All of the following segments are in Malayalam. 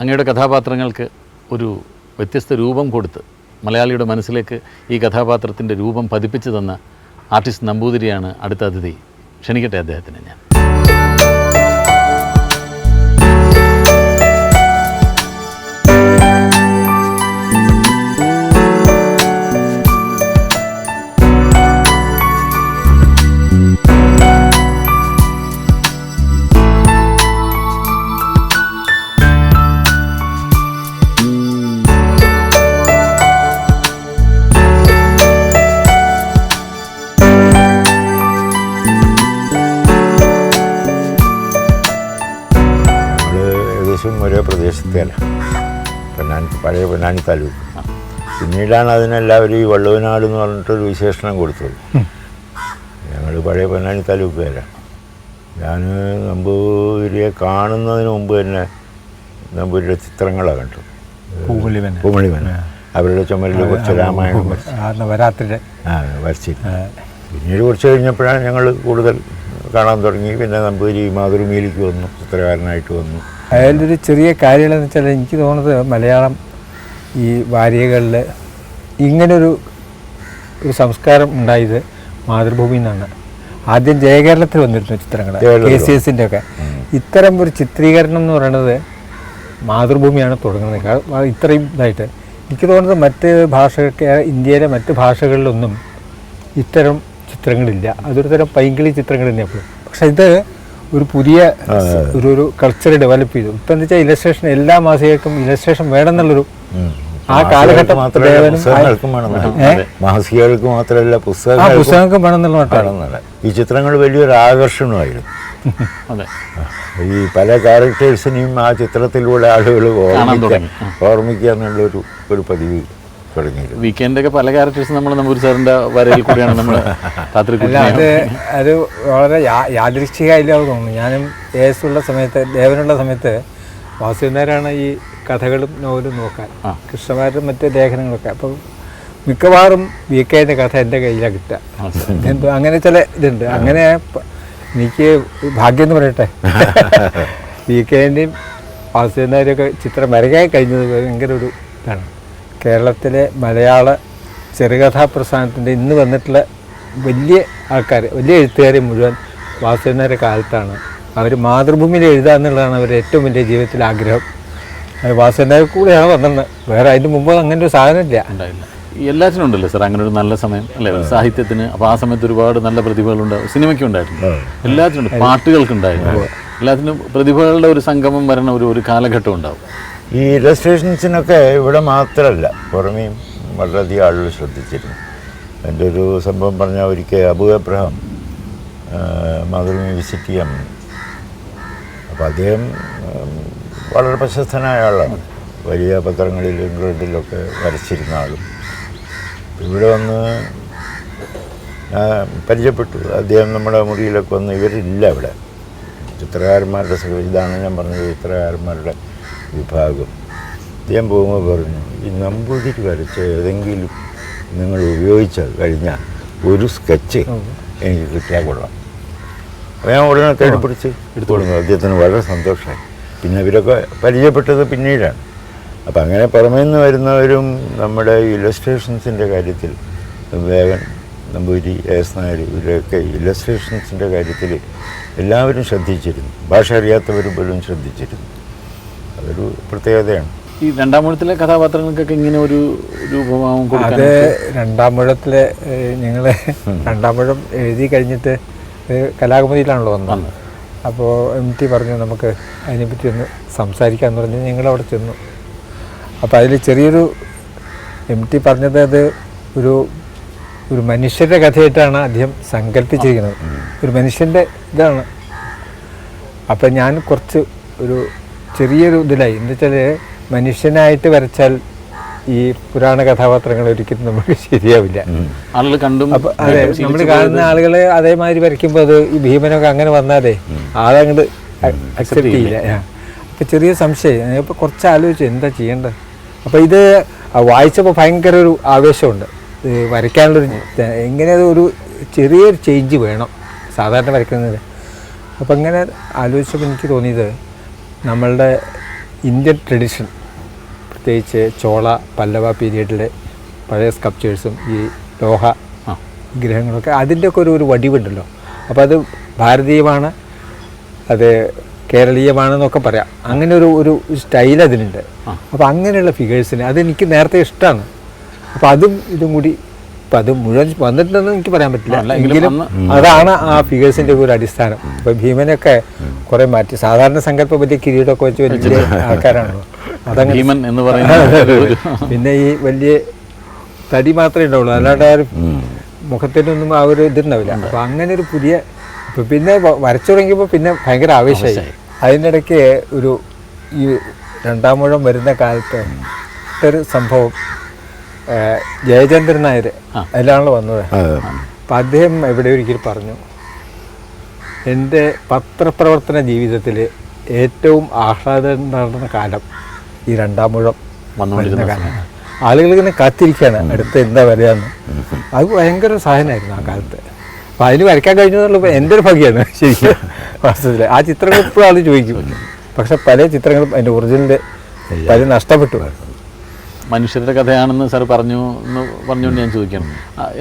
അങ്ങയുടെ കഥാപാത്രങ്ങൾക്ക് ഒരു വ്യത്യസ്ത രൂപം കൊടുത്ത് മലയാളിയുടെ മനസ്സിലേക്ക് ഈ കഥാപാത്രത്തിന്റെ രൂപം പതിപ്പിച്ചു തന്ന ആർട്ടിസ്റ്റ് നമ്പൂതിരിയാണ് അടുത്ത അതിഥി. ക്ഷണിക്കട്ടെ അദ്ദേഹത്തിന് ഞാൻ. പൊന്നാനി താലൂക്ക് പിന്നീടാണ് അതിനെല്ലാവരും ഈ വള്ളുവനാട് എന്ന് പറഞ്ഞിട്ടൊരു വിശേഷണം കൊടുത്തത്. ഞങ്ങൾ പഴയ പൊന്നാനി താലൂക്കുകാരാണ് ഞാൻ നമ്പൂരിയെ കാണുന്നതിന് മുമ്പ് തന്നെ നമ്പൂരിയുടെ ചിത്രങ്ങളാണ് കണ്ടു പൂമുള്ളിവൻ പൂമണിമന അവരുടെ ചുമരിൽ കുറച്ച് രാമായണം വരച്ചിട്ട് ആ പിന്നീട് കുറച്ച് കഴിഞ്ഞപ്പോഴാണ് ഞങ്ങൾ കൂടുതൽ കാണാൻ തുടങ്ങി. പിന്നെ നമ്പൂരി മാതൃഭൂമിയിലേക്ക് വന്നു ചിത്രകാരനായിട്ട് വന്നു. അതിന്റെ ഒരു ചെറിയ കാര്യങ്ങളെന്ന് വെച്ചാൽ എനിക്ക് തോന്നുന്നത് മലയാളം ഈ വാരികകളിൽ ഇങ്ങനൊരു ഒരു സംസ്കാരം ഉണ്ടായത് മാതൃഭൂമിയിൽ നിന്നാണ് ആദ്യം ജയകേരളത്തിൽ വന്നിരുന്നു ചിത്രങ്ങൾ കെ സി എസിന്റെ ഒക്കെ ഇത്തരം ഒരു ചിത്രീകരണം എന്ന് പറയുന്നത് മാതൃഭൂമിയാണ് തുടങ്ങുന്നത്. ഇത്രയും ഇതായിട്ട്. എനിക്ക് തോന്നുന്നത് മറ്റ് ഭാഷകൾക്ക് ഇന്ത്യയിലെ മറ്റ് ഭാഷകളിലൊന്നും ഇത്തരം ചിത്രങ്ങളില്ല. അതൊരു തരം പൈങ്കിളി ചിത്രങ്ങൾ തന്നെയാണ് പക്ഷേ ഇത് ഒരു പുതിയ ഒരു ഒരു കൾച്ചർ ഡെവലപ്പ് ചെയ്തു. ഇപ്പം എന്താ വെച്ചാൽ ഇലസ്ട്രേഷൻ എല്ലാ മാസികൾക്കും ഇലസ്ട്രേഷൻ വേണമെന്നുള്ളൊരു. ആ കാലഘട്ടം മാത്രമല്ല ദേവനും പുസ്തകങ്ങൾക്കും വേണം എന്നുള്ള മാസികകൾക്ക് മാത്രമല്ല പുസ്തകങ്ങൾക്കും പുസ്തകങ്ങൾക്ക് വേണമെന്നുള്ള മട്ടാണ് ഈ ചിത്രങ്ങൾ വലിയൊരു ആകർഷണമായിരുന്നു. അതെ. ഈ പല ക്യാരക്ടേഴ്സിനെയും ആ ചിത്രത്തിലൂടെ ആളുകൾ. ഓർമ്മിക്കുക എന്നുള്ളൊരു ഒരു പതിവ്. വീക്കെൻഡൊക്കെ പല ക്യാരക്ടേഴ്സും നമ്മൾ നമ്പൂർ സാറിന്റെ വരയിൽ കൂടിയാണ് നമ്മൾ രാത്രി അല്ല അത് അത് വളരെ യാദൃശ്ചികമായില്ലാതെ തോന്നുന്നു. ഞാനും ഉള്ള സമയത്ത് ദേവനുള്ള സമയത്ത് വാസുദേവനാരാണ് ഈ കഥകളും നോവലും നോക്കാൻ. കൃഷ്ണമാരും മറ്റ് ലേഖനങ്ങളൊക്കെ. അപ്പം മിക്കവാറും വി കെന്റെ കഥ എന്റെ കയ്യിലാണ് കിട്ടുക. എന്തോ അങ്ങനെ ചില ഇതുണ്ട്. അങ്ങനെ എനിക്ക് ഭാഗ്യം എന്ന് പറയട്ടെ. വി കെന്റെയും വാസുദേവനാരൊക്കെ ചിത്രം വരകാൻ കഴിഞ്ഞത് ഭയങ്കര ഒരു ഇതാണ്. കേരളത്തിലെ മലയാള ചെറുകഥാ പ്രസ്ഥാനത്തിന്റെ ഇന്ന് വന്നിട്ടുള്ള വലിയ ആൾക്കാർ വലിയ എഴുത്തുകാരെ മുഴുവൻ വാസുദേവനാരുടെ കാലത്താണ്. അവർ മാതൃഭൂമിയിൽ എഴുതുക എന്നുള്ളതാണ് അവരുടെ ഏറ്റവും വലിയ ജീവിതത്തിലെ ആഗ്രഹം. അത് വാസുദേവനാരെ കൂടെയാണ് വന്നത്. വേറെ അതിന് മുമ്പ് അങ്ങനെ ഒരു സാധനമില്ല ഉണ്ടായില്ല. എല്ലാത്തിനും ഉണ്ടല്ലോ സാർ അങ്ങനെ ഒരു നല്ല സമയം അല്ലേ? സാഹിത്യത്തിന് അപ്പോൾ ആ സമയത്ത് ഒരുപാട് നല്ല പ്രതിഭകളുണ്ട് സിനിമയ്ക്കും ഉണ്ടായിരുന്നു എല്ലാത്തിനും ഉണ്ട്. പാട്ടുകൾക്കുണ്ടായിരുന്നു എല്ലാത്തിനും പ്രതിഭകളുടെ ഒരു സംഗമം വരണ ഒരു ഒരു കാലഘട്ടം ഉണ്ടാവും. ഈ ഇലസ്ട്രേഷൻസിനൊക്കെ ഇവിടെ മാത്രമല്ല പുറമേയും വളരെയധികം ആളുകൾ ശ്രദ്ധിച്ചിരുന്നു. എന്റെ ഒരു സംഭവം പറഞ്ഞാൽ ഒരിക്കൽ അബു എബ്രഹാം മാതൃഭൂമി വിസിറ്റ് ചെയ്യാൻ അപ്പോൾ അദ്ദേഹം വളരെ പ്രശസ്തനായ ആളാണ്. വലിയ പത്രങ്ങളിൽ ഇംഗ്ലണ്ടിലൊക്കെ വരച്ചിരുന്ന ആളും. ഇവിടെ വന്ന് പരിചയപ്പെട്ടു. അദ്ദേഹം നമ്മുടെ മുറിയിലൊക്കെ വന്ന് ഇവരില്ല ഇവിടെ. ചിത്രകാരന്മാരുടെ ഇതാണ് ഞാൻ പറഞ്ഞത് ചിത്രകാരന്മാരുടെ വിഭാഗം. ഞാൻ പോകുമ്പോൾ പറഞ്ഞു ഈ നമ്പൂതിരി വരച്ച ഏതെങ്കിലും നിങ്ങൾ ഉപയോഗിച്ച കഴിഞ്ഞ ഒരു സ്കെച്ച് എനിക്ക് കിട്ടിയാൽ കൊള്ളാം. അപ്പോൾ ഞാൻ ഉടനെ തേടി പിടിച്ച് എടുത്തു കൊടുക്കുന്നു അദ്ദേഹത്തിന് വളരെ സന്തോഷമായി. പിന്നെ ഇവരൊക്കെ പരിചയപ്പെട്ടത് പിന്നീടാണ്. അപ്പം അങ്ങനെ പുറമേ നിന്ന് വരുന്നവരും നമ്മുടെ ഇലസ്ട്രേഷൻസിന്റെ കാര്യത്തിൽ വേഗൻ നമ്പൂരി എസ് നായർ ഇവരൊക്കെ ഇലസ്ട്രേഷൻസിന്റെ കാര്യത്തിൽ എല്ലാവരും ശ്രദ്ധിച്ചിരുന്നു. ഭാഷ അറിയാത്തവർ പോലും ശ്രദ്ധിച്ചിരുന്നു. അതൊരു പ്രത്യേകതയാണ്. ഈ രണ്ടാം മൂഴത്തിലെ കഥാപാത്രങ്ങൾക്കൊക്കെ ഇങ്ങനെ ഒരു രൂപമാവും അത് രണ്ടാം മുഴത്തിലെ ഞങ്ങൾ രണ്ടാം മുഴം എഴുതി കഴിഞ്ഞിട്ട് കലാകുമതിയിലാണല്ലോ വന്നത്. അപ്പോൾ എം ടി പറഞ്ഞു നമുക്ക് അതിനെപ്പറ്റി ഒന്ന് സംസാരിക്കാമെന്ന് പറഞ്ഞ് ഞങ്ങളവിടെ ചെന്നു. അപ്പോൾ അതിൽ ചെറിയൊരു എം ടി പറഞ്ഞത് അത് ഒരു ഒരു മനുഷ്യരുടെ കഥയായിട്ടാണ് അദ്ദേഹം സങ്കല്പിച്ചിരിക്കുന്നത്. ഒരു മനുഷ്യന്റെ ഇതാണ്. അപ്പം ഞാൻ കുറച്ച് ഒരു ചെറിയൊരു ഇതിലായി. എന്താ വെച്ചാൽ മനുഷ്യനായിട്ട് വരച്ചാൽ ഈ പുരാണ കഥാപാത്രങ്ങൾ ഒരിക്കലും നമുക്ക് ശരിയാവില്ല. ആളുകൾ കണ്ടും അപ്പൊ അതെ നമ്മൾ കാണുന്ന ആളുകൾ അതേമാതിരി വരയ്ക്കുമ്പോൾ അത് ഈ ഭീമനൊക്കെ അങ്ങനെ വന്നാലേ ആളങ്ങട് അക്സെപ്റ്റ് ചെയ്യില്ല. അപ്പൊ ചെറിയ സംശയം. ഇപ്പൊ കുറച്ച് ആലോചിച്ചു എന്താ ചെയ്യേണ്ടത്? അപ്പൊ ഇത് വായിച്ചപ്പോൾ ഭയങ്കര ഒരു ആവേശമുണ്ട്. ഇത് വരയ്ക്കാനുള്ളൊരു എങ്ങനെയത് എങ്ങനെ ഒരു ചെറിയൊരു ചേഞ്ച് വേണം സാധാരണ വരയ്ക്കുന്നതിന്. അപ്പം അങ്ങനെ ആലോചിച്ചപ്പോൾ എനിക്ക് തോന്നിയത് നമ്മളുടെ ഇന്ത്യൻ ട്രഡീഷൻ പ്രത്യേകിച്ച് ചോള പല്ലവ പീരീഡിലെ പഴയ സ്കപ്ചേഴ്സും ഈ ലോഹ ഗ്രഹങ്ങളൊക്കെ വിഗ്രഹങ്ങളൊക്കെ അതിന്റെയൊക്കെ ഒരു ഒരു വടിവുണ്ടല്ലോ. അപ്പോൾ അത് ഭാരതീയമാണ് അത് കേരളീയമാണെന്നൊക്കെ പറയാം. അങ്ങനെ ഒരു ഒരു സ്റ്റൈൽ അതിനുണ്ട് അപ്പോൾ അങ്ങനെയുള്ള ഫിഗേഴ്സിന് അതെനിക്ക് നേരത്തെ ഇഷ്ടമാണ്. അപ്പോൾ അതും ഇതും കൂടി ഇപ്പം അത് മുഴുവൻ വന്നിട്ടുണ്ടെന്ന് എനിക്ക് പറയാൻ പറ്റില്ല. എങ്കിലും അതാണ് ആ ഫിഗേഴ്സിന്റെ ഒരു അടിസ്ഥാനം. ഇപ്പം ഭീമനൊക്കെ കുറേ മാറ്റി. സാധാരണ സങ്കല്പ വലിയ കിരീടമൊക്കെ വെച്ച് വലിയ ആൾക്കാരാണല്ലോ അതങ്ങനെ പിന്നെ ഈ വലിയ തടി മാത്രമേ ഉണ്ടാവുള്ളൂ. അല്ലാണ്ട് ആ ഒരു മുഖത്തിനൊന്നും ആ ഒരു ഇതുണ്ടാവില്ല. അപ്പൊ അങ്ങനെ ഒരു പുതിയ ഇപ്പൊ പിന്നെ വരച്ചു തുടങ്ങിയപ്പോൾ പിന്നെ ഭയങ്കര ആവേശമായി. അതിന്റെ ഇടയ്ക്ക് ഒരു ഈ രണ്ടാം മുഴം വരുന്ന കാലത്ത് ഒരു സംഭവം ജയചന്ദ്രൻ നായർ അതിലാണല്ലോ വന്നത്. അപ്പം അദ്ദേഹം എവിടെ ഒരിക്കൽ പറഞ്ഞു എന്റെ പത്രപ്രവർത്തന ജീവിതത്തിൽ ഏറ്റവും ആഹ്ലാദം നടന്ന കാലം ഈ രണ്ടാം മുഴം വന്നുകൊണ്ടിരുന്ന കാലമാണ് ആളുകൾ ഇങ്ങനെ കാത്തിരിക്കുകയാണ് അടുത്ത് എന്താ വരികയെന്ന്. അത് ഭയങ്കര സഹനമായിരുന്നു ആ കാലത്ത്. അപ്പം അതിന് വരയ്ക്കാൻ കഴിഞ്ഞതെന്നുള്ളത് എന്റെ ഒരു ഭാഗ്യമാണ് ശരിക്കും വാസ്തവത്തിൽ ആ ചിത്രങ്ങൾ ഇപ്പോഴും ആൾ ചോദിക്കും. പക്ഷെ പല ചിത്രങ്ങളും അതിന്റെ ഒറിജിനൽ പല നഷ്ടപ്പെട്ടു. മനുഷ്യരുടെ കഥയാണെന്ന് സാർ പറഞ്ഞു എന്ന് പറഞ്ഞുകൊണ്ട് ഞാൻ ചോദിക്കണം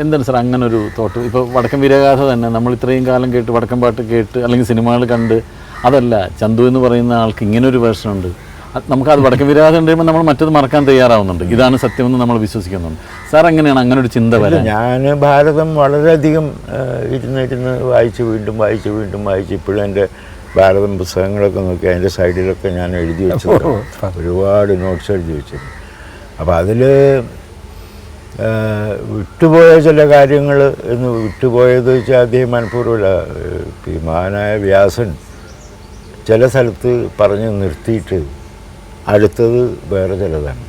എന്താണ് സാർ അങ്ങനെ ഒരു തോട്ട് ഇപ്പോൾ വടക്കൻ വീരഗാഥ തന്നെ നമ്മൾ ഇത്രയും കാലം കേട്ട് വടക്കൻ പാട്ട് കേട്ട് അല്ലെങ്കിൽ സിനിമകൾ കണ്ട് അതല്ല ചന്തു എന്ന് പറയുന്ന ആൾക്ക് ഇങ്ങനെ ഒരു വേർഷൻ ഉണ്ട് നമുക്ക് അത് വടക്കൻ വീരഗാഥ കഴിയുമ്പോൾ നമ്മൾ മറ്റത് മറക്കാൻ തയ്യാറാവുന്നുണ്ട്. ഇതാണ് സത്യമെന്ന് നമ്മൾ വിശ്വസിക്കുന്നുണ്ട്. സാർ എങ്ങനെയാണ് അങ്ങനെ ഒരു ചിന്ത വരെ ഞാൻ ഭാരതം വളരെയധികം ഇരുന്ന് ഇരുന്ന് വായിച്ച് വീണ്ടും വായിച്ച് വീണ്ടും വായിച്ച് ഇപ്പോഴും എന്റെ ഭാരതം പുസ്തകങ്ങളൊക്കെ നോക്കി അതിന്റെ സൈഡിലൊക്കെ ഞാൻ എഴുതി വെച്ചു ഒരുപാട് നോട്ട്സ് എഴുതി വെച്ചിട്ടുണ്ട്. അപ്പോൾ അതിൽ വിട്ടുപോയ ചില കാര്യങ്ങൾ എന്ന് വിട്ടുപോയത് വെച്ചാൽ അദ്ദേഹം മനഃപൂർവമല്ല മഹാനായ വ്യാസൻ ചില സ്ഥലത്ത് പറഞ്ഞ് നിർത്തിയിട്ട് അടുത്തത് വേറെ ചിലതാണ്.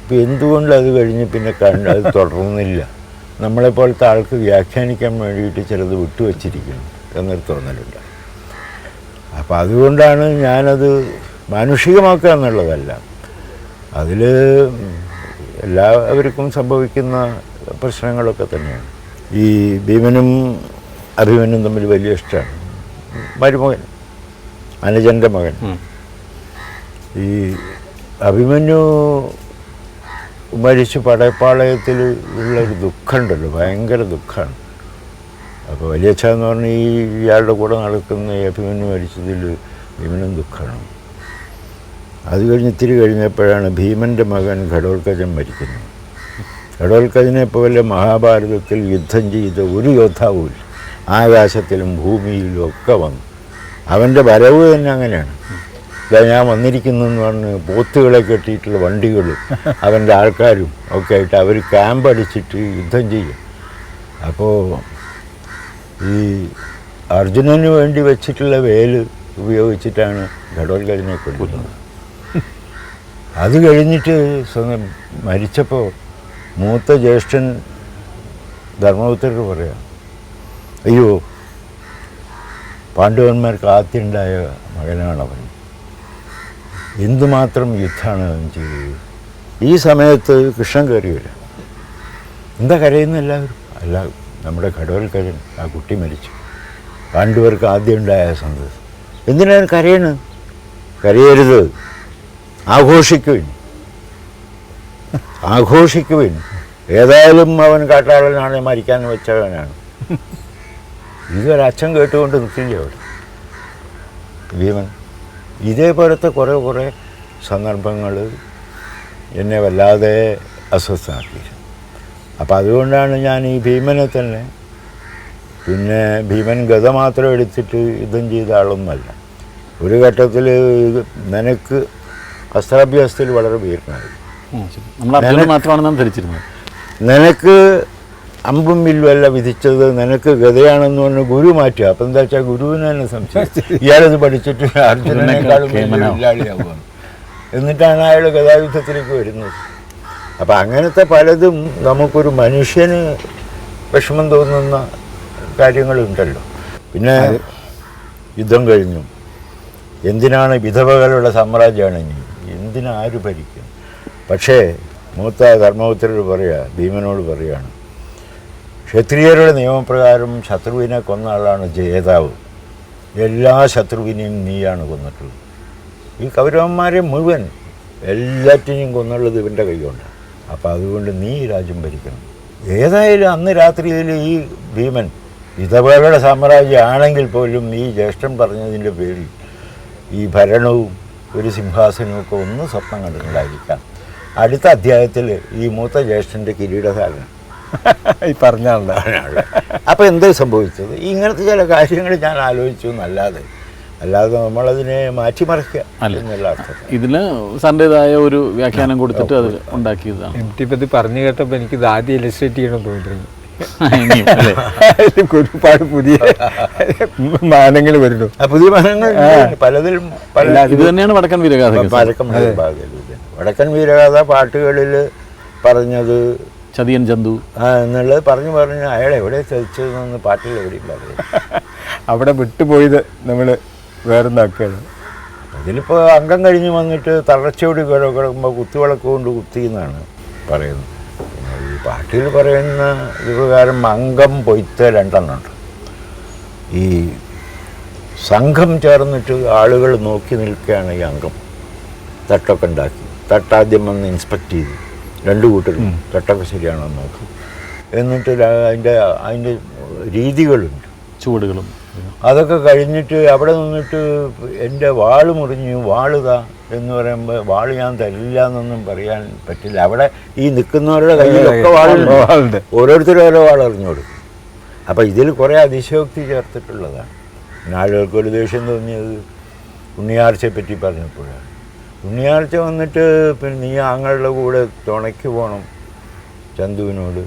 ഇപ്പം എന്തുകൊണ്ട് അത് കഴിഞ്ഞ് പിന്നെ കണ്ട് അത് തുടർന്നില്ല? നമ്മളെപ്പോലത്തെ ആൾക്ക് വ്യാഖ്യാനിക്കാൻ വേണ്ടിയിട്ട് ചിലത് വിട്ടുവച്ചിരിക്കുന്നു എന്നൊരു തോന്നലുണ്ട്. അപ്പം അതുകൊണ്ടാണ് ഞാനത് മാനുഷികമാക്കുക എന്നുള്ളതല്ല. അതിൽ എല്ലാവർക്കും സംഭവിക്കുന്ന പ്രശ്നങ്ങളൊക്കെ തന്നെയാണ്. ഈ ഭീമനും അഭിമനും തമ്മിൽ വലിയ ഇഷ്ടമാണ്. മരുമകൻ അനുജന്റെ മകൻ. ഈ അഭിമന്യു മരിച്ച് പടയപ്പാളയത്തിൽ ഉള്ളൊരു ദുഃഖമുണ്ടല്ലോ ഭയങ്കര ദുഃഖമാണ്. അപ്പോൾ വലിയച്ഛ എന്ന് പറഞ്ഞാൽ ഈ ഇയാളുടെ കൂടെ നടക്കുന്ന ഈ അഭിമന്യു മരിച്ചതിൽ ഭീമനും ദുഃഖമാണ്. അത് കഴിഞ്ഞ് ഇത്തിരി കഴിഞ്ഞപ്പോഴാണ് ഭീമന്റെ മകൻ ഘടോൽക്കജൻ മരിക്കുന്നത്. ഘടോൽക്കജനെ പോലെ മഹാഭാരതത്തിൽ യുദ്ധം ചെയ്ത ഒരു യോദ്ധാവുമില്ല ആകാശത്തിലും ഭൂമിയിലും ഒക്കെ വന്നു. അവന്റെ വരവ് തന്നെ അങ്ങനെയാണ്. ഞാൻ വന്നിരിക്കുന്നു എന്ന് പറഞ്ഞ് പോത്തുകളെ കെട്ടിയിട്ടുള്ള വണ്ടികൾ അവന്റെ ആൾക്കാരും ഒക്കെ ആയിട്ട് അവർ ക്യാമ്പ് അടിച്ചിട്ട് യുദ്ധം ചെയ്യും. അപ്പോൾ ഈ അർജുനന് വേണ്ടി വെച്ചിട്ടുള്ള വേൽ ഉപയോഗിച്ചിട്ടാണ് ഘടോൽഗജനെ കൊല്ലുന്നത്. അത് കഴിഞ്ഞിട്ട് മരിച്ചപ്പോൾ മൂത്ത ജ്യേഷ്ഠൻ ധർമ്മപുത്രർക്ക് പറയാം അയ്യോ പാണ്ഡവന്മാർക്ക് ആദ്യമുണ്ടായ മകനാണവൻ. എന്തുമാത്രം യുദ്ധമാണ് അവൻ ചെയ്തത്? ഈ സമയത്ത് കൃഷ്ണൻ കയറി വരാം. എന്താ കരയുന്ന എല്ലാവരും? അല്ല നമ്മുടെ കടവൽക്കരൻ ആ കുട്ടി മരിച്ചു. പാണ്ഡവർക്ക് ആദ്യം ഉണ്ടായ സന്തോഷം. എന്തിനാണ് കരയണ് കരയരുത്. ആഘോഷിക്കുവിൻ. ആഘോഷിക്കുവിൻ. ഏതായാലും അവൻ കാട്ടാളനാണ് മരിക്കാൻ വെച്ചവനാണ്. ഇതൊരച്ഛൻ കേട്ടുകൊണ്ട് നിൽക്കില്ല അവിടെ. ഭീമൻ ഇതേപോലത്തെ കുറേ കുറേ സന്ദർഭങ്ങൾ എന്നെ വല്ലാതെ അസ്വസ്ഥമാക്കിയത് അപ്പം അതുകൊണ്ടാണ് ഞാൻ ഈ ഭീമനെ തന്നെ പിന്നെ ഭീമൻ ഗത മാത്രം എടുത്തിട്ട് ഇതും ചെയ്ത ആളൊന്നുമല്ല. ഒരു ഘട്ടത്തിൽ നിനക്ക് അസ്ത്രാഭ്യാസത്തിൽ വളരെ വീരനായിരുന്നു ഉം, ശരി. നമ്മൾ അർജുനൻ മാത്രമാണെന്നാണ് ധരിച്ചിരുന്നത്. നിനക്ക് അമ്പും വില്ലുമല്ല വിധിച്ചത് നിനക്ക് ഗതയാണെന്ന് പറഞ്ഞ് ഗുരു മാറ്റുക. അപ്പം എന്താ വെച്ചാൽ ഗുരുവിനെ തന്നെ സംശയിച്ചു ഇയാളത് പഠിച്ചിട്ട് അർജുനനേക്കാളും എന്നിട്ടാണ് അയാൾ ഗതായുദ്ധത്തിലേക്ക് വരുന്നത്. അപ്പം അങ്ങനത്തെ പലതും നമുക്കൊരു മനുഷ്യന് വിഷമം തോന്നുന്ന കാര്യങ്ങളുണ്ടല്ലോ. പിന്നെ യുദ്ധം കഴിഞ്ഞു. എന്തിനാണ് വിധവകളുടെ സാമ്രാജ്യമാണ് ഇനി എന്തിനാ ആര് ഭരിക്കും പക്ഷേ മൂത്ത ധർമ്മപുത്രരോട് പറയുക ഭീമനോട് പറയുകയാണ് ക്ഷത്രിയരുടെ നിയമപ്രകാരം ശത്രുവിനെ കൊന്ന ആളാണ് ജേതാവ്. എല്ലാ ശത്രുവിനെയും നീയാണ് കൊന്നിട്ടുള്ളത്. ഈ കൗരവന്മാരെ മുഴുവൻ എല്ലാറ്റിനെയും കൊന്നുള്ളത് ഇവന്റെ കൈകൊണ്ട്. അപ്പോൾ അതുകൊണ്ട് നീ രാജ്യം ഭരിക്കണം. ഏതായാലും അന്ന് രാത്രിയിൽ ഈ ഭീമൻ വിധവകളുടെ സാമ്രാജ്യമാണെങ്കിൽ പോലും ഈ ജ്യേഷ്ഠൻ പറഞ്ഞതിന്റെ പേരിൽ ഈ ഭരണവും ഒരു സിംഹാസനമൊക്കെ ഒന്ന് സ്വപ്നം കണ്ടിട്ടുണ്ടായിരിക്കാം. അടുത്ത അധ്യായത്തിൽ ഈ മൂത്ത ജ്യേഷ്ഠന്റെ കിരീടധാരണം. ഈ പറഞ്ഞാണല്ലോ അപ്പോൾ എന്ത് സംഭവിച്ചത്? ഇങ്ങനത്തെ ചില കാര്യങ്ങൾ ഞാൻ ആലോചിച്ചു എന്നല്ലാതെ. അല്ലാതെ നമ്മളതിനെ മാറ്റിമറിക്കുക അല്ല. എന്നുള്ള അർത്ഥം ഇതിന് സന്റേതായ ഒരു വ്യാഖ്യാനം കൊടുത്തിട്ട് അത് ഉണ്ടാക്കിയതാണ്. എം ടി പറ്റി പറഞ്ഞു കേട്ടപ്പോൾ എനിക്ക് ഇത് ആദ്യം ഇലസ്ട്രേറ്റ് ചെയ്യണം തോന്നി ഒരുപാട് പുതിയ മാനങ്ങൾ വരുന്നു. പുതിയ മാനങ്ങൾ പലതിലും പല ഇത് തന്നെയാണ് വടക്കൻ വീരഗാഥ പരക്കം വടക്കൻ വീരഗാഥ പാട്ടുകളിൽ പറഞ്ഞത് ചതിയൻ ചന്തു എന്നുള്ളത് പറഞ്ഞു പറഞ്ഞ് അയാൾ എവിടെ ചതിച്ചതെന്ന് പാട്ടിൽ എവിടെയും പറയും അവിടെ വിട്ടുപോയത് നമ്മൾ വേറൊന്നാക്കുകയാണ്. അതിലിപ്പോൾ അംഗം കഴിഞ്ഞ് വന്നിട്ട് തളർച്ചയോട് കിടക്കുമ്പോൾ കുത്തിവിളക്ക് കൊണ്ട് കുത്തി എന്നാണ് പറയുന്നത്. പാട്ടിൽ പറയുന്ന ഇത് പ്രകാരം അംഗം പൊയ്ത്ത് രണ്ടെണ്ണമുണ്ട്. ഈ സംഘം ചേർന്നിട്ട് ആളുകൾ നോക്കി നിൽക്കുകയാണ് ഈ അംഗം. തട്ടൊക്കെ ഉണ്ടാക്കി. തട്ടാദ്യം വന്ന് ഇൻസ്പെക്ട് ചെയ്തു. രണ്ട് കൂട്ടരും തട്ടൊക്കെ ശരിയാണോ നോക്കി. എന്നിട്ട് അതിന്റെ അതിന്റെ രീതികളുണ്ട്. ചുവടുകളും. അതൊക്കെ കഴിഞ്ഞിട്ട് അവിടെ നിന്നിട്ട് എന്റെ വാൾ മുറിഞ്ഞു. വാളുക എന്ന് പറയുമ്പോൾ വാൾ ഞാൻ തരില്ല എന്നൊന്നും പറയാൻ പറ്റില്ല. അവിടെ ഈ നിൽക്കുന്നവരുടെ കയ്യിലൊക്കെ വാളുണ്ട്. ഓരോരുത്തരും ഓരോ വാൾ എറിഞ്ഞു കൊടുക്കും. അപ്പോൾ ഇതിൽ കുറേ അതിശയോക്തി ചേർത്തിട്ടുള്ളതാണ് നാളുകൾക്ക് ആളുകൾക്ക് ഒരു ദേഷ്യം തോന്നിയത് ഉണ്ണിയാർച്ചയെ പറ്റി പറഞ്ഞപ്പോഴാണ്. ഉണ്ണിയാർച്ച വന്നിട്ട് പിന്നെ നീ ആങ്ങളുടെ കൂടെ തുണയ്ക്ക് പോകണം ചന്തുവിനോട്.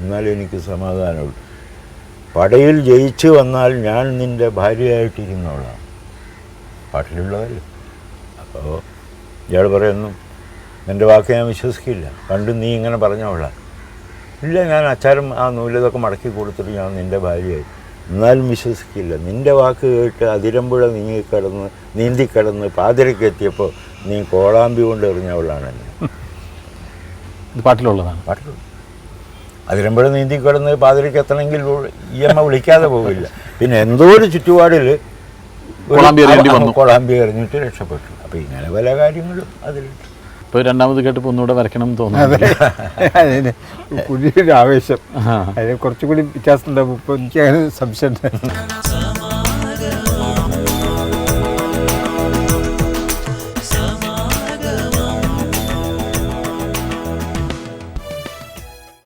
എന്നാലും എനിക്ക് സമാധാനമുള്ളൂ. പടയിൽ ജയിച്ചു വന്നാൽ ഞാൻ നിന്റെ ഭാര്യയായിട്ടിരുന്നോളാം. പാട്ടിലുള്ളതല്ലേ അപ്പോൾ ഇയാൾ പറയുന്നു എന്റെ വാക്ക് ഞാൻ വിശ്വസിക്കില്ല. പണ്ട് നീ ഇങ്ങനെ പറഞ്ഞോളാം ഇല്ല ഞാൻ അച്ചാരം ആ നൂലിതൊക്കെ മടക്കി കൊടുത്തിട്ട് ഞാൻ നിന്റെ ഭാര്യയായി. എന്നാലും വിശ്വസിക്കില്ല. നിന്റെ വാക്ക് കേട്ട് അതിരമ്പുഴ നീങ്ങിക്കിടന്ന് നീന്തിക്കിടന്ന് നീന്തി കിടന്ന് പാതിരയ്ക്ക് എത്തിയപ്പോൾ നീ കോളാമ്പി കൊണ്ട് എറിഞ്ഞവളാണ് എന്നെ പാട്ടിലുള്ളതാണ്. പാട്ടുള്ളൂ അതിരമ്പുഴ നീന്തി കിടന്ന് പാതിരയ്ക്ക് എത്തണമെങ്കിൽ ഈ അമ്മ വിളിക്കാതെ പോകില്ല പിന്നെ എന്തോ ഒരു ചുറ്റുപാടിൽ കൊളാമ്പി എറിഞ്ഞിട്ട് രക്ഷപ്പെട്ടു. അപ്പോൾ ഇങ്ങനെ പല കാര്യങ്ങളും അതിലുണ്ട് ഇപ്പോൾ രണ്ടാമത് കേട്ടപ്പോൾ ഒന്നുകൂടെ വരയ്ക്കണം എന്ന് തോന്നുന്നു. അതിന് പുതിയൊരു ആവേശം. അതിന് കുറച്ചുകൂടി വ്യത്യാസം ഉണ്ടാവും ഇപ്പോൾ എനിക്ക് അങ്ങനെ സംശയം